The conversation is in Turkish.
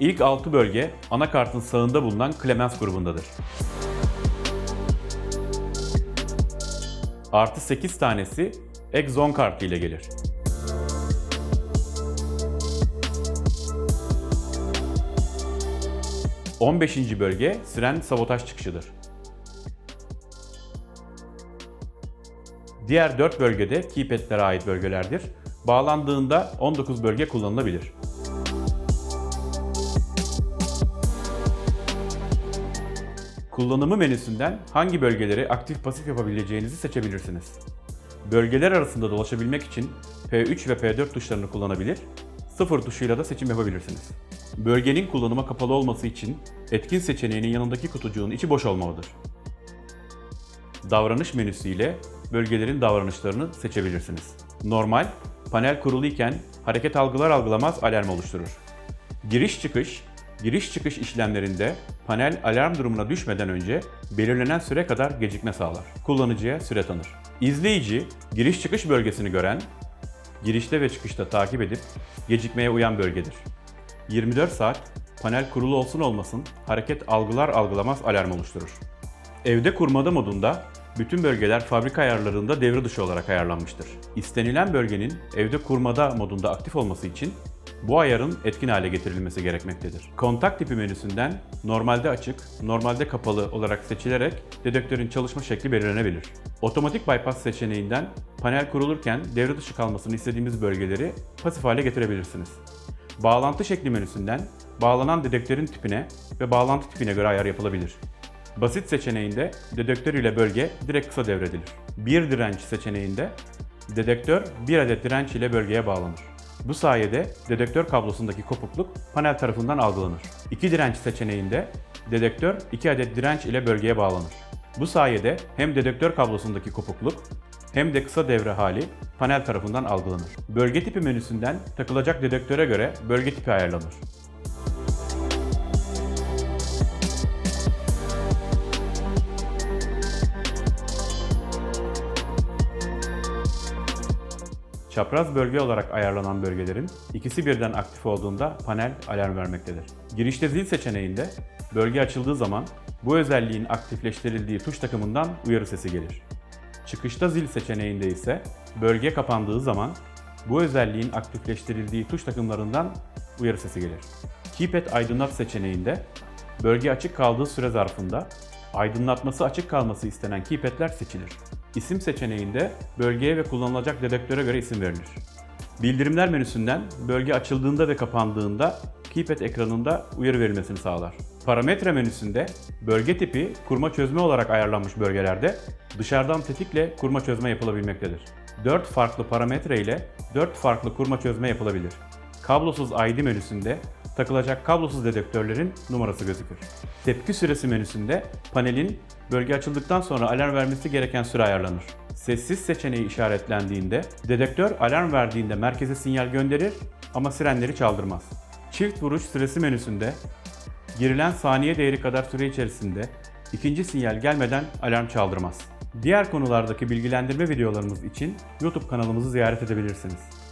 İlk 6 bölge anakartın sağında bulunan Clemens grubundadır. Artı 8 tanesi Exxon kartı ile gelir. ...15. bölge siren sabotaj çıkışıdır. Diğer 4 bölgede keypad'lere ait bölgelerdir. Bağlandığında 19 bölge kullanılabilir. Kullanımı menüsünden hangi bölgeleri aktif pasif yapabileceğinizi seçebilirsiniz. Bölgeler arasında dolaşabilmek için P3 ve P4 tuşlarını kullanabilir, 0 tuşuyla da seçim yapabilirsiniz. Bölgenin kullanıma kapalı olması için etkin seçeneğinin yanındaki kutucuğun içi boş olmalıdır. Davranış menüsü ile bölgelerin davranışlarını seçebilirsiniz. Normal, panel kuruluyken hareket algılar algılamaz alarm oluşturur. Giriş çıkış, giriş çıkış işlemlerinde panel alarm durumuna düşmeden önce belirlenen süre kadar gecikme sağlar. Kullanıcıya süre tanır. İzleyici, giriş çıkış bölgesini gören, girişte ve çıkışta takip edip gecikmeye uyan bölgedir. 24 saat panel kurulu olsun olmasın hareket algılar algılamaz alarm oluşturur. Evde kurmada modunda bütün bölgeler fabrika ayarlarında devre dışı olarak ayarlanmıştır. İstenilen bölgenin evde kurmada modunda aktif olması için bu ayarın etkin hale getirilmesi gerekmektedir. Kontak tipi menüsünden normalde açık, normalde kapalı olarak seçilerek dedektörün çalışma şekli belirlenebilir. Otomatik bypass seçeneğinden panel kurulurken devre dışı kalmasını istediğimiz bölgeleri pasif hale getirebilirsiniz. Bağlantı şekli menüsünden bağlanan dedektörün tipine ve bağlantı tipine göre ayar yapılabilir. Basit seçeneğinde dedektör ile bölge direkt kısa devredilir. Bir direnç seçeneğinde dedektör bir adet direnç ile bölgeye bağlanır. Bu sayede dedektör kablosundaki kopukluk panel tarafından algılanır. İki direnç seçeneğinde dedektör iki adet direnç ile bölgeye bağlanır. Bu sayede hem dedektör kablosundaki kopukluk hem de kısa devre hali panel tarafından algılanır. Bölge tipi menüsünden takılacak dedektöre göre bölge tipi ayarlanır. Çapraz bölge olarak ayarlanan bölgelerin ikisi birden aktif olduğunda panel alarm vermektedir. Girişte zil seçeneğinde bölge açıldığı zaman bu özelliğin aktifleştirildiği tuş takımından uyarı sesi gelir. Çıkışta zil seçeneğinde ise bölge kapandığı zaman bu özelliğin aktifleştirildiği tuş takımlarından uyarı sesi gelir. Keypad aydınlat seçeneğinde bölge açık kaldığı süre zarfında aydınlatması açık kalması istenen keypad'ler seçilir. İsim seçeneğinde bölgeye ve kullanılacak dedektöre göre isim verilir. Bildirimler menüsünden bölge açıldığında ve kapandığında keypad ekranında uyarı verilmesini sağlar. Parametre menüsünde bölge tipi kurma çözme olarak ayarlanmış bölgelerde dışarıdan tetikle kurma çözme yapılabilmektedir. 4 farklı parametre ile 4 farklı kurma çözme yapılabilir. Kablosuz ID menüsünde takılacak kablosuz dedektörlerin numarası gözükür. Tepki süresi menüsünde panelin bölge açıldıktan sonra alarm vermesi gereken süre ayarlanır. Sessiz seçeneği işaretlendiğinde dedektör alarm verdiğinde merkeze sinyal gönderir ama sirenleri çaldırmaz. Çift vuruş süresi menüsünde girilen saniye değeri kadar süre içerisinde ikinci sinyal gelmeden alarm çaldırmaz. Diğer konulardaki bilgilendirme videolarımız için YouTube kanalımızı ziyaret edebilirsiniz.